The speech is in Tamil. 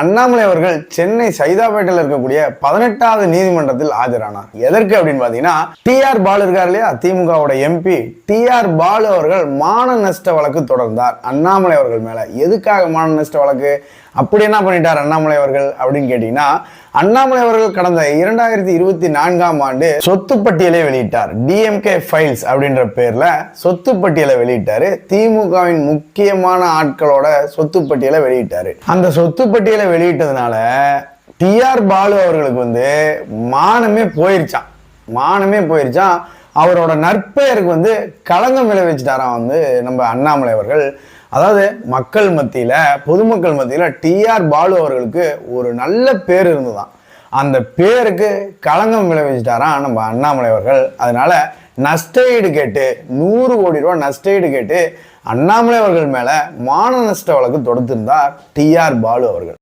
அண்ணாமலை அவர்கள் சென்னை சைதாப்பேட்டையில் இருக்கக்கூடிய பதினெட்டாவது நீதிமன்றத்தில் ஆஜரானார். எதற்கு அப்படின்னு பாத்தீங்கன்னா டி ஆர் பாலு இருக்கார் இல்லையா? திமுகவோட எம்பி டி ஆர் பாலு அவர்கள் மான நஷ்ட வழக்கு தொடர்ந்தார் அண்ணாமலை அவர்கள் மேல. எதுக்காக மான நஷ்ட வழக்கு? அப்படி என்ன பண்ணிட்டார் அண்ணாமலை அவர்கள் அப்படின்னு கேட்டீங்கன்னா அண்ணாமலை அவர்கள் கடந்த இரண்டாயிரத்தி இருபத்தி நான்காம் ஆண்டு சொத்து பட்டியலை வெளியிட்டார். டிஎம்கே ஃபைல்ஸ் அப்படின்ற பேர்ல சொத்து பட்டியலை வெளியிட்டாரு. திமுகவின் முக்கியமான ஆட்களோட சொத்து பட்டியலை வெளியிட்டாரு. அந்த சொத்து பட்டியலை வெளியிட்டதுனால டிஆர் பாலு அவர்களுக்கு வந்து மானமே போயிருச்சான் மானமே போயிருச்சான் அவரோட நற்பெயருக்கு வந்து களங்கம் விளைவிச்சிட்டாராம் வந்து நம்ம அண்ணாமலை அவர்கள். அதாவது மக்கள் மத்தியில் பொதுமக்கள் மத்தியில் டிஆர் பாலு அவர்களுக்கு ஒரு நல்ல பேர் இருந்ததாம் அந்த பேருக்கு களங்கம் விளைவிச்சிட்டாராம் நம்ம அண்ணாமலை அவர்கள். அதனால நஷ்டஈடு கேட்டு நூறு கோடி ரூபா நஷ்டஈடு கேட்டு அண்ணாமலை அவர்கள் மேலே மான நஷ்ட வழக்கு தொடுத்திருந்தார் டிஆர் பாலு அவர்கள்.